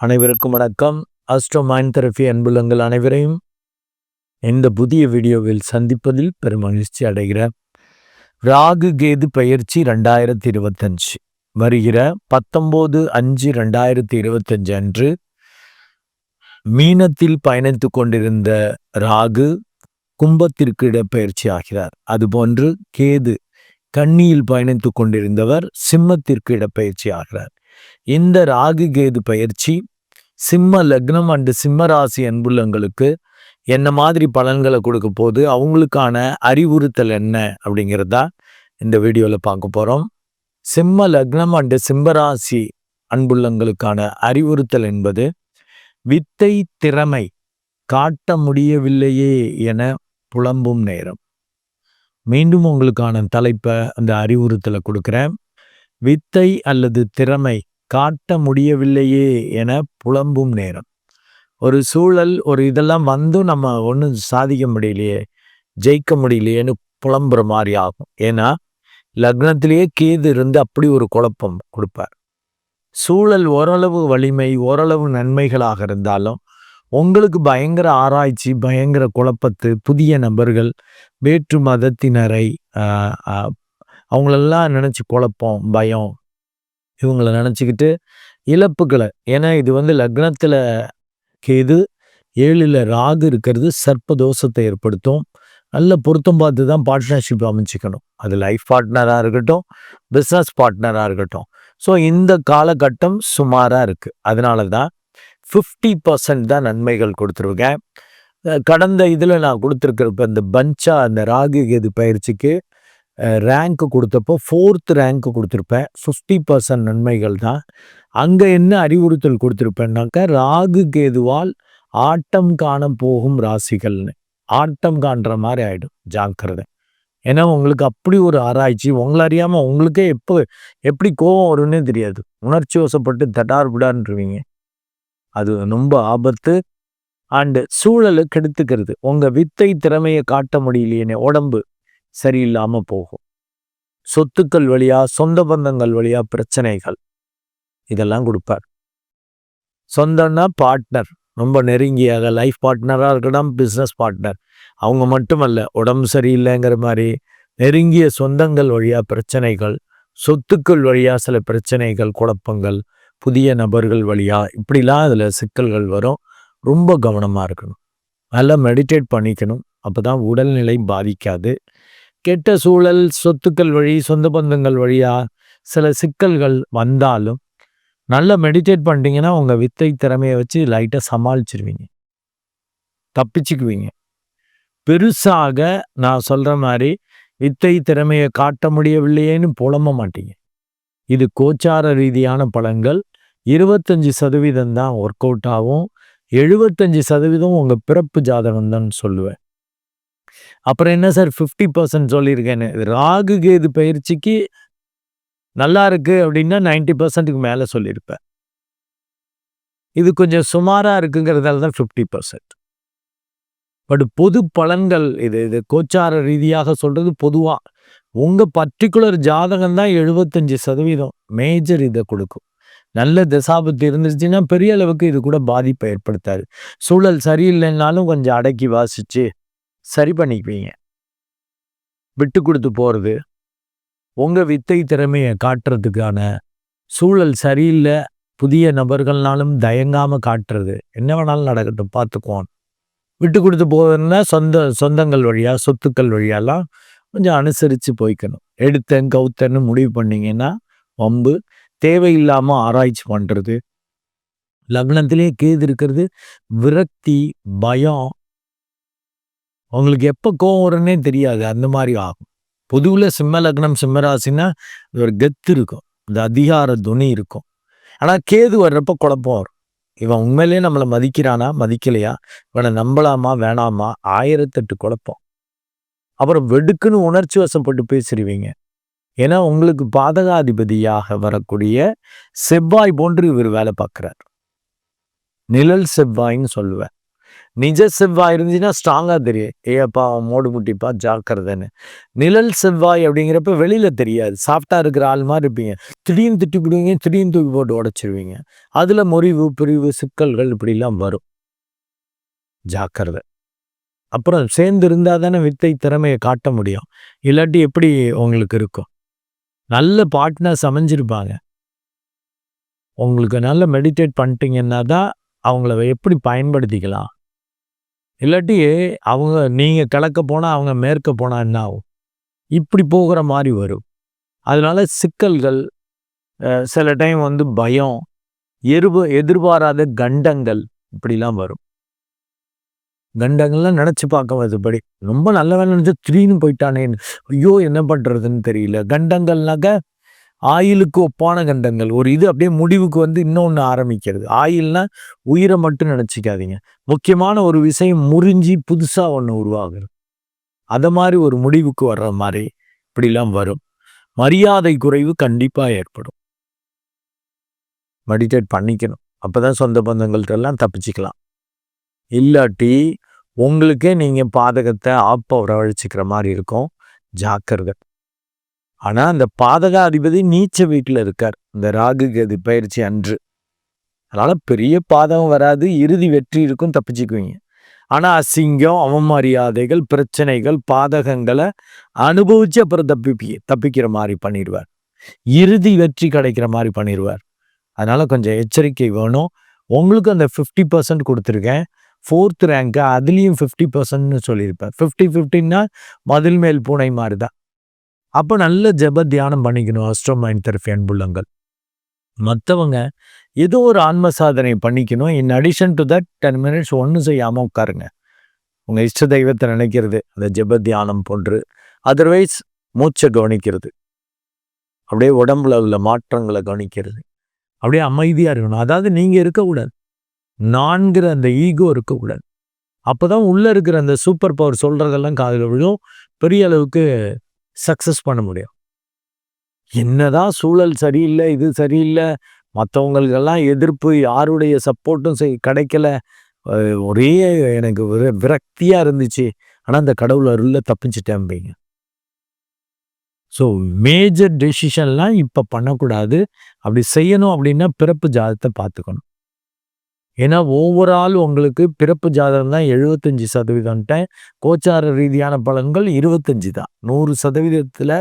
அனைவருக்கும் வணக்கம். Astro mind therapy அன்புலங்கள் அனைவரையும் இந்த புதிய வீடியோவில் சந்திப்பதில் பெரும் மகிழ்ச்சி ராகு கேது பயிற்சி ரெண்டாயிரத்தி இருபத்தஞ்சு வருகிற பத்தொம்போது அஞ்சு ரெண்டாயிரத்தி இருபத்தஞ்சு அன்று மீனத்தில் பயணித்து கொண்டிருந்த ராகு கும்பத்திற்கு இடப்பெயர்ச்சி ஆகிறார். அதுபோன்று கேது கண்ணியில் பயணித்து கொண்டிருந்தவர் சிம்மத்திற்கு இடப்பெயர்ச்சி ஆகிறார். இந்த ராகு கேது பயிற்சி சிம்ம லக்னம் அண்டு சிம்ம ராசி அன்புள்ளங்களுக்கு என்ன மாதிரி பலன்களை கொடுக்க போது அவங்களுக்கான அறிவுறுத்தல் என்ன அப்படிங்கிறதா இந்த வீடியோவில் பார்க்க போகிறோம் சிம்ம லக்னம் அண்டு சிம்மராசி அன்புள்ளங்களுக்கான அறிவுறுத்தல் என்பது வித்தை திறமை காட்ட முடியவில்லையே என புலம்பும் நேரம். மீண்டும் உங்களுக்கான தலைப்பை அந்த அறிவுறுத்தலை கொடுக்குறேன். வித்தை அல்லது திறமை காட்ட முடியவில்லையே என புலம்பும் நேரம். ஒரு சூழல் ஒரு இதெல்லாம் வந்தும் நம்ம ஒன்றும் சாதிக்க முடியலையே ஜெயிக்க முடியலையேன்னு புலம்புற மாதிரி ஆகும். ஏன்னா லக்னத்திலேயே கேது இருந்து அப்படி ஒரு குழப்பம் கொடுப்பார். சூழல் ஓரளவு வலிமை ஓரளவு நன்மைகளாக இருந்தாலும் உங்களுக்கு பயங்கர ஆராய்ச்சி பயங்கர குழப்பத்து புதிய நபர்கள் வேற்று மதத்தினரை அவங்களெல்லாம் நினச்சி குழப்பம் பயம் இவங்களை நினச்சிக்கிட்டு இழப்புகளை. ஏன்னா இது வந்து லக்னத்தில் கேது ஏழில் ராகு இருக்கிறது சர்ப்ப தோஷத்தை ஏற்படுத்தும். நல்ல பொருத்தம் பார்த்து தான் பார்ட்னர்ஷிப் அமைச்சிக்கணும். அது லைஃப் பார்ட்னராக இருக்கட்டும் பிஸ்னஸ் பார்ட்னராக இருக்கட்டும். ஸோ இந்த காலகட்டம் சுமாராக இருக்குது அதனால தான் ஃபிஃப்டி பர்சன்ட் தான் நன்மைகள் கொடுத்துருக்கேன். கடந்த இதில் நான் கொடுத்துருக்கிறப்ப இந்த பஞ்சா அந்த ராகு கேது பயிற்சிக்கு ரேங்க்கு கொடுத்தப்போ ஃபோர்த் ரேங்க்கு கொடுத்துருப்பேன். ஃபிஃப்டி பர்சன்ட் நன்மைகள் தான். அங்கே என்ன அறிவுறுத்தல் கொடுத்துருப்பேன்னாக்கா ராகு கேதுவால் ஆட்டம் காண போகும் ராசிகள்னு. ஆட்டம் காண்ற மாதிரி ஆகிடும் ஜாக்கிரதை. ஏன்னா உங்களுக்கு அப்படி ஒரு ஆராய்ச்சி உங்களை அறியாமல் உங்களுக்கே எப்போ எப்படி கோபம் வரும்னே தெரியாது. உணர்ச்சி வசப்பட்டு தட்டார் விடான்ருவீங்க அது ரொம்ப ஆபத்து. அண்டு சூழலை கெடுத்துக்கிறது. உங்கள் வித்தை திறமையை காட்ட முடியலையே உடம்பு. சரியில்லாமல் போகும். சொத்துக்கள் வழியா சொந்த பந்தங்கள் வழியாக பிரச்சனைகள். இதெல்லாம் கொடுப்பார். சொந்தம்னா பார்ட்னர் ரொம்ப நெருங்கியாக லைஃப் பார்ட்னராக இருக்கட்டும் பிஸ்னஸ் பார்ட்னர் அவங்க மட்டுமல்ல உடம்பு சரியில்லைங்கிற மாதிரி நெருங்கிய சொந்தங்கள் வழியாக பிரச்சனைகள் சொத்துக்கள் வழியாக சில பிரச்சனைகள் குழப்பங்கள் புதிய நபர்கள் வழியா இப்படிலாம் அதில் சிக்கல்கள் வரும். ரொம்ப கவனமாக இருக்கணும். நல்லா மெடிடேட் பண்ணிக்கணும். அப்போ தான் உடல்நிலை பாதிக்காது. கெட்ட சூழல் சொத்துக்கள் வழி சொந்த பந்தங்கள் வழியாக சில சிக்கல்கள் வந்தாலும் நல்லா மெடிடேட் பண்ணிட்டீங்கன்னா உங்கள் வித்தை திறமையை வச்சு லைட்டாக சமாளிச்சிருவீங்க. தப்பிச்சுக்குவீங்க. பெருசாக நான் சொல்கிற மாதிரி வித்தை திறமையை காட்ட முடியவில்லையேன்னு புலம்ப மாட்டீங்க. இது கோச்சார ரீதியான பலன்கள். இருபத்தஞ்சி சதவீதம் தான் ஒர்க் அவுட் ஆகும். எழுபத்தஞ்சி சதவீதம் உங்கள் பிறப்பு ஜாதகம் தான் சொல்லுவேன். அப்புறம் என்ன சார் ஃபிஃப்டி பர்சன்ட் சொல்லியிருக்கேன்னு? ராகு கேது பயிற்சிக்கு நல்லா இருக்கு அப்படின்னா நைன்டி பர்சன்ட்டுக்கு மேலே சொல்லியிருப்பேன். இது கொஞ்சம் சுமாராக இருக்குங்கிறதால தான் ஃபிஃப்டி பர்சன்ட் பட் பொது பலன்கள் இது இது கோச்சார ரீதியாக சொல்கிறது பொதுவாக உங்கள் பர்டிகுலர் ஜாதகம் தான் எழுபத்தஞ்சி சதவீதம் மேஜர் இதை கொடுக்கும். நல்ல தசாபத்து இருந்துச்சுன்னா பெரிய அளவுக்கு இது கூட பாதிப்பை ஏற்படுத்தாது. சூழல் சரியில்லைன்னாலும் கொஞ்சம் அடக்கி வாசிச்சு சரி பண்ணிக்குவீங்க. விட்டு கொடுத்து போகிறது உங்கள் வித்தை திறமையை காட்டுறதுக்கான சூழல் சரியில்லை புதிய நபர்கள்னாலும் தயங்காமல் காட்டுறது. என்ன வேணாலும் நடக்கட்டும் பார்த்துக்குவோம். விட்டு கொடுத்து போகிறதுனா சொந்த சொந்தங்கள் வழியாக சொத்துக்கள் வழியாலாம் கொஞ்சம் அனுசரித்து போய்க்கணும். எடுத்தேன் கவுத்தன்னு முடிவு பண்ணிங்கன்னா வம்பு தேவையில்லாமல் ஆராய்ச்சி பண்ணுறது லக்னத்திலே கேது இருக்கிறது விரக்தி பயம் உங்களுக்கு எப்போ கோவம் வரும்னே தெரியாது. அந்த மாதிரி ஆகும். பொதுவில் சிம்ம லக்னம் சிம்மராசின்னா ஒரு கெத்து இருக்கும். இந்த அதிகார துணி இருக்கும். ஆனால் கேது வர்றப்ப குழப்பம் வரும். இவன் உண்மையிலேயே நம்மளை மதிக்கிறானா? மதிக்கலையா? இவனை நம்பலாமா? வேணாமா? ஆயிரத்தெட்டு குழப்பம். அப்புறம் வெடுக்குன்னு உணர்ச்சி வசப்பட்டு பேசிடுவீங்க. ஏன்னா உங்களுக்கு பாதகாதிபதியாக வரக்கூடிய செவ்வாய் போன்று இவர் வேலை பார்க்குறார். நிழல் செவ்வாய்ன்னு சொல்லுவேன். நிஜ செவ்வாய் இருந்துச்சுன்னா ஸ்ட்ராங்காக தெரியும். ஏப்பா மோடு முட்டிப்பா ஜாக்கிரதைன்னு. நிழல் செவ்வாய் அப்படிங்கிறப்ப வெளியில் தெரியாது. சாஃப்டாக இருக்கிற ஆள் மாதிரி இருப்பீங்க. திடீர்னு திட்டி பிடிவீங்க திடீர்னு தூக்கி போட்டு உடச்சிருவீங்க. அதில் முறிவு பிரிவு சிக்கல்கள் இப்படிலாம் வரும். ஜாக்கிரதை. அப்புறம் சேர்ந்து இருந்தால் தானே வித்தை திறமையை காட்ட முடியும். இல்லாட்டி எப்படி உங்களுக்கு இருக்கும்? நல்ல பார்ட்னர்ஸ் அமைஞ்சிருப்பாங்க. உங்களுக்கு நல்ல மெடிடேட் பண்ணிட்டீங்கன்னா தான் அவங்கள எப்படி பயன்படுத்திக்கலாம்? இல்லாட்டி அவங்க நீங்கள் கிழக்க போனால் அவங்க மேற்க போனால் என்ன ஆகும்? இப்படி போகிற மாதிரி வரும். அதனால சிக்கல்கள் சில டைம் வந்து பயம் எருப எதிர்பாராத கண்டங்கள் இப்படிலாம் வரும். கண்டங்கள்லாம் நினச்சி பார்க்க வருதுபடி ரொம்ப நல்ல வேலை நினச்சா திடீர்னு போயிட்டானேன்னு. ஐயோ என்ன பண்ணுறதுன்னு தெரியல. கண்டங்கள்னாக்க ஆயிலுக்கு ஒப்பான கண்டங்கள். ஒரு இது அப்படியே முடிவுக்கு வந்து இன்னொன்று ஆரம்பிக்கிறது. ஆயில்னா உயிரை மட்டும் நினச்சிக்காதீங்க. முக்கியமான ஒரு விஷயம் முறிஞ்சி புதுசாக ஒன்று உருவாகுது அதை மாதிரி ஒரு முடிவுக்கு வர்ற மாதிரி இப்படிலாம் வரும். மரியாதை குறைவு கண்டிப்பாக ஏற்படும். மெடிடேட் பண்ணிக்கணும். அப்போ தான் சொந்த பந்தங்கள்ட்டெல்லாம் தப்பிச்சிக்கலாம். இல்லாட்டி உங்களுக்கே நீங்கள் பாதகத்தை ஆப்ப வரவழைச்சிக்கிற மாதிரி இருக்கும். ஜாக்கிரதை. ஆனால் அந்த பாதகாதிபதி நீச்ச வீட்டில் இருக்கார். இந்த ராகு கதி பயிற்சி அன்று. அதனால் பெரிய பாதகம் வராது இறுதி வெற்றி இருக்கும் தப்பிச்சுக்குவீங்க. ஆனால் அசிங்கம் அவமரியாதைகள் பிரச்சனைகள் பாதகங்களை அனுபவிச்சு அப்புறம் தப்பிப்பி தப்பிக்கிற மாதிரி பண்ணிடுவார். இறுதி வெற்றி கிடைக்கிற மாதிரி பண்ணிடுவார். அதனால் கொஞ்சம் எச்சரிக்கை வேணும். உங்களுக்கு அந்த ஃபிஃப்டி பர்சன்ட் கொடுத்துருக்கேன். ஃபோர்த் ரேங்க்கு அதுலேயும் ஃபிஃப்டி பர்சன்ட்னு சொல்லியிருப்பேன். ஃபிஃப்டி ஃபிஃப்டின்னா மதில் மேல் பூனை மாதிரி தான். அப்போ நல்ல ஜப தியானம் பண்ணிக்கணும். அஸ்ட்ரோ மைண்ட் தெரப்பி அன்புள்ளங்கள். மற்றவங்க ஏதோ ஒரு ஆன்ம சாதனை பண்ணிக்கணும். In addition to that ten minutes ஒன்றும் செய்யாமல் உட்காருங்க. உங்கள் இஷ்ட தெய்வத்தை நினைக்கிறது அந்த ஜப தியானம் போன்று. அதர்வைஸ் மூச்சை கவனிக்கிறது. அப்படியே உடம்புல உள்ள மாற்றங்களை கவனிக்கிறது. அப்படியே அமைதியாக இருக்கணும். அதாவது நீங்கள் இருக்கக்கூடாது. நான்கிற அந்த ஈகோ இருக்கக்கூடாது. அப்போ தான் உள்ளே இருக்கிற அந்த சூப்பர் பவர் சொல்கிறதெல்லாம் காதில் விழும். பெரிய அளவுக்கு சக்ஸஸ் பண்ண முடியும். என்னதான் சூழல் சரியில்லை இது சரியில்லை மற்றவங்களுக்கெல்லாம் எதிர்ப்பு யாருடைய சப்போர்ட்டும் செய் கிடைக்கல. ஒரே எனக்கு விரக்தியாக இருந்துச்சு. ஆனால் அந்த கடவுள் அருளில் தப்பிச்சிட்டேன்பீங்க ஸோ மேஜர் டெசிஷன்லாம் இப்போ பண்ணக்கூடாது. அப்படி செய்யணும் அப்படின்னா பிறப்பு ஜாதத்தை பார்த்துக்கணும். ஏன்னா ஓவரால் உங்களுக்கு பிறப்பு ஜாதகம் தான் எழுபத்தஞ்சி சதவீதம்ட்டேன். கோச்சார ரீதியான பலன்கள் இருபத்தஞ்சி தான். நூறு சதவீதத்தில்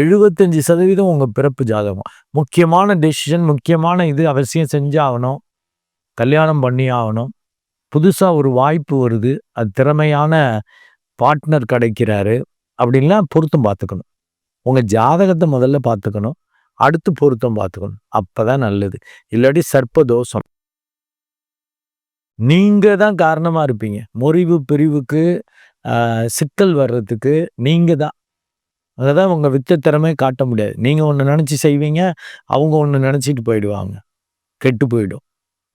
எழுபத்தஞ்சி சதவீதம் உங்கள் பிறப்பு ஜாதகம். முக்கியமான டெசிஷன் முக்கியமான இது அவசியம் செஞ்சாகணும் கல்யாணம் பண்ணி ஆகணும். புதுசாக ஒரு வாய்ப்பு வருது. அது திறமையான பார்ட்னர் கிடைக்கிறாரு. அப்படின்லாம் பொருத்தம் பார்த்துக்கணும். உங்கள் ஜாதகத்தை முதல்ல பார்த்துக்கணும். அடுத்து பொருத்தம் பார்த்துக்கணும். அப்போ தான் நல்லது. இல்லாட்டி சர்ப்ப நீங்கள் தான் காரணமாக இருப்பீங்க. முறிவு, பிரிவுக்கு, சிக்கல் வர்றதுக்கு நீங்கள் தான். அதை தான் உங்கள் வித்த திறமை காட்ட முடியாது. நீங்கள் ஒன்று நினச்சி செய்வீங்க. அவங்க ஒன்று நினச்சிட்டு போயிடுவாங்க. கெட்டு போயிடும்.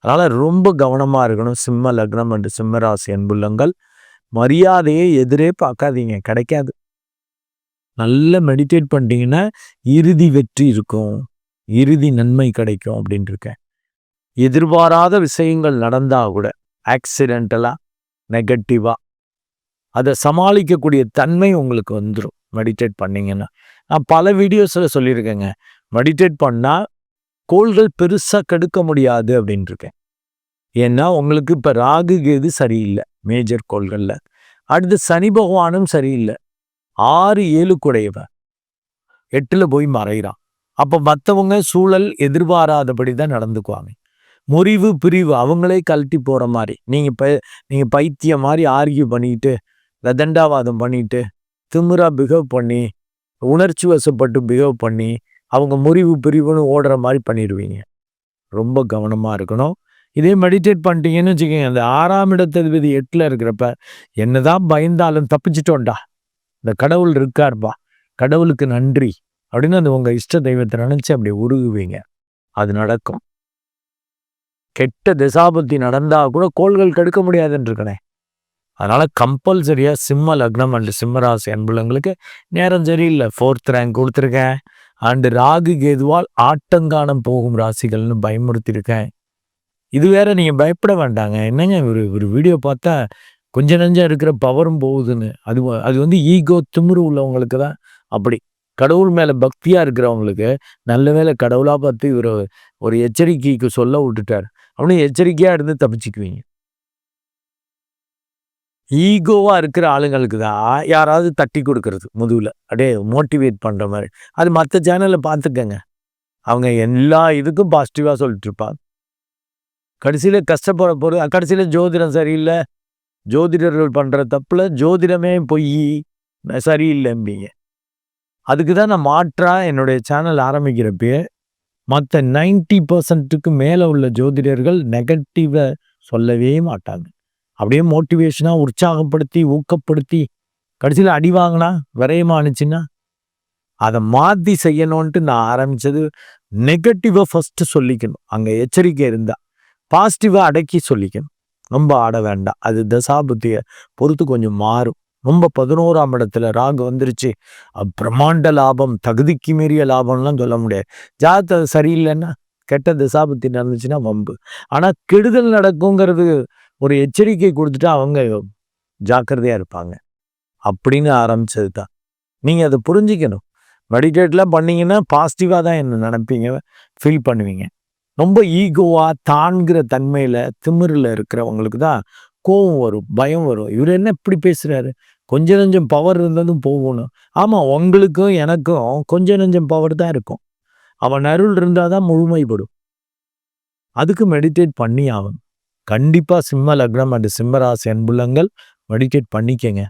அதனால் ரொம்ப கவனமாக இருக்கணும். சிம்ம லக்னம் என்று சிம்ம ராசி அன்புள்ளங்கள். மரியாதையை எதிரே பார்க்காதீங்க. கிடைக்காது. நல்ல மெடிடேட் பண்ணிட்டீங்கன்னா, இறுதி வெற்றி இருக்கும். இறுதி நன்மை கிடைக்கும் அப்படின்ட்டு இருக்கேன். எதிர்பாராத விஷயங்கள் நடந்தால் கூட ஆக்சிடென்டலாக நெகட்டிவாக அதை சமாளிக்கக்கூடிய தன்மை உங்களுக்கு வந்துடும் மெடிடேட் பண்ணிங்கன்னா. நான் பல வீடியோஸில் சொல்லியிருக்கேங்க. மெடிடேட் பண்ணால் கோள்கள் பெருசாக கெடுக்க முடியாது அப்படின்ட்டுருக்கேன் ஏன்னா உங்களுக்கு இப்போ ராகு கேது சரியில்லை மேஜர் கோள்களில். அடுத்து சனி பகவானும் சரியில்லை. ஆறு ஏழு குடையவன். எட்டில் போய் மறைகிறான். அப்போ மற்றவங்க சூழல் எதிர்பாராதபடி தான் நடந்துக்குவாங்க. முறிவு பிரிவு அவங்களே கழட்டி போகிற மாதிரி நீங்கள் ப நீங்கள் பைத்தியம் மாதிரி ஆர்கியூ பண்ணிக்கிட்டு ரதண்டாவாதம் பண்ணிட்டு திமுறா பிஹேவ் பண்ணி உணர்ச்சி வசப்பட்டு பிஹேவ் பண்ணி அவங்க முறிவு பிரிவுன்னு ஓடுற மாதிரி பண்ணிடுவீங்க ரொம்ப கவனமாக இருக்கணும். இதே மெடிடேட் பண்ணிட்டீங்கன்னு வச்சுக்கோங்க அந்த ஆறாம் இடத்ததிபதி எட்டில் இருக்கிறப்ப என்னதான் பயந்தாலும் தப்பிச்சிட்டோண்டா இந்த கடவுள் இருக்கார்பா கடவுளுக்கு நன்றி. அப்படின்னு அந்த உங்கள் இஷ்ட தெய்வத்தை நினச்சி அப்படி உருகுவீங்க. அது நடக்கும். கெட்ட திசாபுத்தி நடந்தால் கூட கோள்கள் கெடுக்க முடியாதுன்றிருக்கனே அதனால் கம்பல்சரியாக சிம்ம லக்னம் அண்டு சிம்மராசி அன்புள்ளங்களுக்கு நேரம் சரியில்லை ஃபோர்த் ரேங்க் கொடுத்துருக்கேன் அண்டு ராகு கேதுவால் ஆட்டங்கானம் போகும் ராசிகள்னு பயமுறுத்தியிருக்கேன் இது வேற நீங்கள் பயப்பட வேண்டாங்க. என்னங்க ஒரு ஒரு வீடியோ பார்த்தா கொஞ்சம் நஞ்சம் இருக்கிற பவரும் போகுதுன்னு. அது அது வந்து ஈகோ திமிரு உள்ளவங்களுக்கு தான் அப்படி. கடவுள் மேலே பக்தியாக இருக்கிறவங்களுக்கு, நல்ல வேளை கடவுளாக பார்த்து இவர் ஒரு எச்சரிக்கைக்கு சொல்ல விட்டுட்டார் அப்படின்னு எச்சரிக்கையாக இருந்து தப்பிச்சுக்குவீங்க. ஈகோவாக இருக்கிற ஆளுங்களுக்கு தான் யாராவது தட்டி கொடுக்கறது முதுவில் அப்படியே மோட்டிவேட் பண்ணுற மாதிரி. அது மற்ற சேனலில் பார்த்துக்கங்க. அவங்க எல்லா இதுக்கும் பாசிட்டிவாக சொல்லிட்டுருப்பாங்க கடைசியில் கஷ்டப்பட போகிறது கடைசியில் ஜோதிடம் சரியில்லை. ஜோதிடர்கள் பண்ணுற தப்பில் ஜோதிடமே பொய் சரியில்லைம்பிங்க. அதுக்கு தான் நான் மாற்றாக என்னுடைய சேனல் ஆரம்பிக்கிறப்பயே, மற்ற நைன்டி பர்சன்ட்டுக்கு மேலே உள்ள ஜோதிடர்கள் நெகட்டிவை சொல்லவே மாட்டாங்க. அப்படியே மோட்டிவேஷனாக உற்சாகப்படுத்தி, ஊக்கப்படுத்தி, கடைசியில் அடி வாங்கினா விரயமா அனுச்சுன்னா அதை மாற்றி செய்யணுன்ட்டு நான் ஆரம்பித்தது நெகட்டிவை ஃபஸ்ட்டு சொல்லிக்கணும். அங்கே எச்சரிக்கை இருந்தால் பாசிட்டிவாக அடக்கி சொல்லிக்கணும். ரொம்ப ஆட வேண்டாம். அது தசாபுத்தியை பொறுத்து கொஞ்சம் மாறும். ரொம்ப 11ஆம் இடத்துல ராகு வந்துருச்சு. பிரம்மாண்ட லாபம், தகுதிக்கு மீறிய லாபம்லாம் சொல்ல முடியாது. ஜாதகம் சரியில்லைன்னா, கெட்ட திசாபத்தி நடந்துச்சுன்னா வம்பு. ஆனால் கெடுதல் நடக்குங்கிறது ஒரு எச்சரிக்கை கொடுத்துட்டா அவங்க ஜாக்கிரதையாக இருப்பாங்க. அப்படின்னு ஆரம்பிச்சது தான். நீங்கள் அதை புரிஞ்சுக்கணும். மெடிடேட்லாம் பண்ணீங்கன்னா, பாசிட்டிவாக தான் என்ன நினைப்பீங்க ஃபீல் பண்ணுவீங்க. ரொம்ப ஈகோவாக தான்கிற தன்மையில் திமிரில் இருக்கிறவங்களுக்கு தான் கோவம் வரும், பயம் வரும். இவர் என்ன இப்படி பேசுகிறாரு கொஞ்சம் நஞ்சம் பவர் இருந்ததும் போகணும். ஆமாம் உங்களுக்கும் எனக்கும் கொஞ்சம் நஞ்சம் பவர் தான் இருக்கும். அவன் அருள் இருந்தால் தான் முழுமைப்படும். அதுக்கு மெடிடேட் பண்ணி ஆகணும். கண்டிப்பாக சிம்ம லக்னம் அண்ட் சிம்மராசி அன்புள்ளங்கள் மெடிடேட் பண்ணிக்கங்க.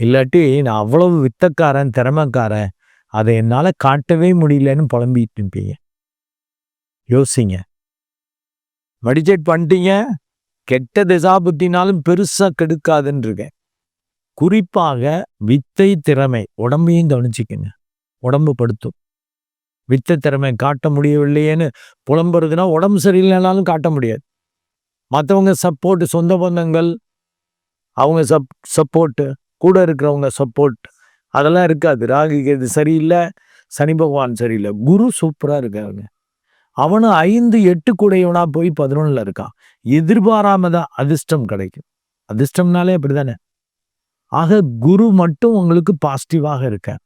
இல்லாட்டி நான் அவ்வளவு வித்தக்காரன், திறமைக்காரன், அதை என்னால் காட்டவே முடியலன்னு புலம்பிட்டு இருப்பீங்க. யோசிங்க. மெடிடேட் பண்ணிட்டீங்க, கெட்ட திசாபுத்தினாலும் பெருசாக கெடுக்காதுன்னு இருக்கேன். குறிப்பாக வித்தை திறமை உடம்பையும் கவனிச்சிக்கங்க உடம்பு படுத்தும். வித்தை திறமை காட்ட முடியவில்லையேன்னு புலம்புறதுன்னா, உடம்பு சரியில்லைனாலும் காட்ட முடியாது. மற்றவங்க சப்போர்ட், சொந்த பந்தங்கள், அவங்க சப் சப்போர்ட்டு கூட இருக்கிறவங்க சப்போர்ட் அதெல்லாம் இருக்காது. ராகுக்கு இது சரியில்லை சனி பகவான் சரியில்லை குரு சூப்பராக இருக்காருங்க. அவனும் ஐந்து எட்டு கூடையவனாக போய் 11ல இருக்கான். எதிர்பாராம தான் அதிர்ஷ்டம் கிடைக்கும். அதிர்ஷ்டம்னாலே அப்படி தானே ஆக குரு மட்டும் உங்களுக்கு பாசிட்டிவாக இருக்கேன்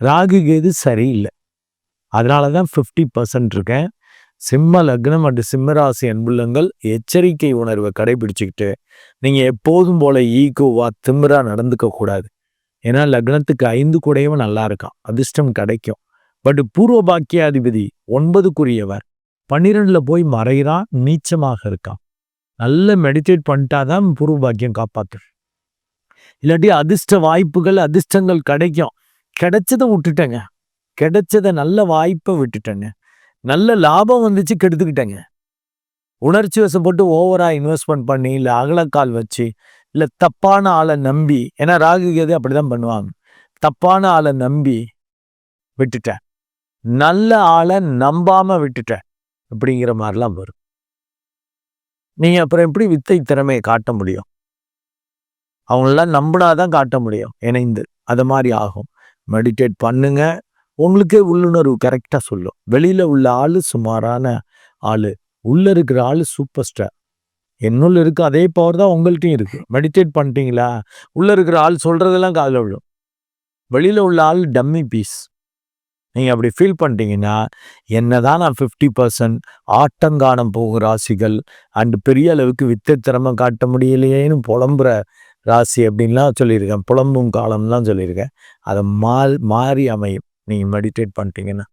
ராகு கேது சரியில்ல. அதனால தான் 50% இருக்கேன். சிம்ம லக்னம் மற்றும் சிம்மராசி அன்புள்ளங்கள் எச்சரிக்கை உணர்வை கடைபிடிச்சிக்கிட்டு நீங்க எப்போதும் போல ஈகோவா, திமிரா நடந்துக்க கூடாது. ஏன்னா லக்னத்துக்கு ஐந்து கூடையவன் நல்லா இருக்கான். அதிர்ஷ்டம் கிடைக்கும். பட் பூர்வ பாக்கியாதிபதி 9க்குரியவர் 12ல போய் மறைகிறான், நீச்சமாக இருக்கான். நல்ல மெடிடேட் பண்ணிட்டா தான் பூர்வ பாக்கியம் காப்பாற்று இல்லாட்டி அதிர்ஷ்ட வாய்ப்புகள், அதிர்ஷ்டங்கள் கிடைக்கும். கிடைச்சதை விட்டுட்டேங்க. கிடைச்சத நல்ல வாய்ப்பை விட்டுட்டேங்க. நல்ல லாபம் வந்துச்சு கெடுத்துக்கிட்டேங்க. உணர்ச்சி வசப்பட்டு ஓவராக இன்வெஸ்ட்மெண்ட் பண்ணி, இல்லை அகலக்கால் வச்சு, இல்லை தப்பான ஆளை நம்பி ஏன்னா ராகு கேது அப்படிதான் பண்ணுவாங்க. தப்பான ஆளை நம்பி விட்டுட்டேன். நல்ல ஆளை நம்பாமல் விட்டுட்டேன். அப்படிங்கிற மாதிரிலாம் வரும். நீங்கள் அப்புறம் எப்படி வித்தை திறமையை காட்ட முடியும்? அவங்களெல்லாம் நம்பினா தான் காட்ட முடியும். இணைந்து. அது மாதிரி ஆகும். மெடிடேட் பண்ணுங்க. உங்களுக்கே உள்ளுணர்வு கரெக்டாக சொல்லும். வெளியில் உள்ள ஆள் சுமாரான ஆள் உள்ளே இருக்கிற ஆள் சூப்பர் ஸ்டார். என்னுள்ள இருக்க அதே பவர் தான் உங்கள்ட்டயும் இருக்கு. மெடிடேட் பண்ணிட்டீங்களா? உள்ளே இருக்கிற ஆள் சொல்கிறதெல்லாம் காதில் விழும். வெளியில் உள்ள ஆள் டம்மி பீஸ். நீங்கள் அப்படி ஃபீல் பண்ணிட்டீங்கன்னா, என்னதான் நான் ஃபிஃப்டி பர்சன்ட் ஆட்டங்கானம் போகும் ராசிகள் அண்டு பெரிய அளவுக்கு வித்தை திறமை காட்ட முடியலையேன்னு புலம்புற ராசி அப்படின்லாம் சொல்லியிருக்கேன். புலம்பும் காலம்லாம் சொல்லியிருக்கேன். அதை மால் மாறி அமையும். நீங்கள் மெடிடேட் பண்ணிட்டீங்கன்னா.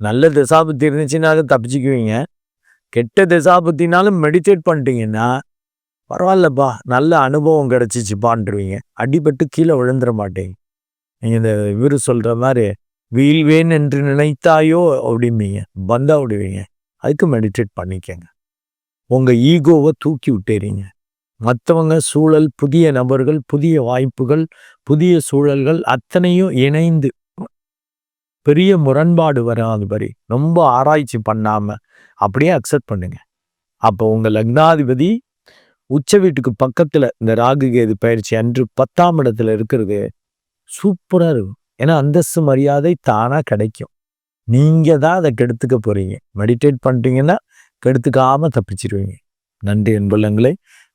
நல்ல திசாபுத்தி இருந்துச்சுன்னாலும் தப்பிச்சுக்குவீங்க. கெட்ட திசாபுத்தினாலும் மெடிடேட் பண்ணிட்டீங்கன்னா, பரவாயில்லப்பா நல்ல அனுபவம் கிடைச்சிச்சுப்பான்ருவீங்க. அடிபட்டு கீழே விழுந்துட மாட்டீங்க. நீங்கள் இந்த இவரு சொல்கிற மாதிரி வீழ்வேன் என்று நினைத்தாயோ அப்படிம்பீங்க. பந்தா விடுவீங்க. அதுக்கு மெடிடேட் பண்ணிக்கங்க. உங்கள் ஈகோவை தூக்கி விட்டேறீங்க. மற்றவங்க சூழல், புதிய நபர்கள், புதிய வாய்ப்புகள், புதிய சூழல்கள் அத்தனையும் இணைந்து பெரிய முரண்பாடு வரும் அது மாதிரி ரொம்ப ஆராய்ச்சி பண்ணாம அப்படியே அக்செப்ட் பண்ணுங்க. அப்போ உங்க லக்னாதிபதி உச்ச வீட்டுக்கு பக்கத்துல இந்த ராகு கேது பயிற்சி அன்று 10ஆம் இடத்துல இருக்கிறது சூப்பராக இருக்கும். ஏன்னா அந்தஸ்து மரியாதை தானா கிடைக்கும். நீங்க தான் அதை கெடுத்துக்க போறீங்க. மெடிடேட் பண்ணிட்டீங்கன்னா, கெடுத்துக்காம தப்பிச்சிருவீங்க நன்றி என்பள்ளங்களே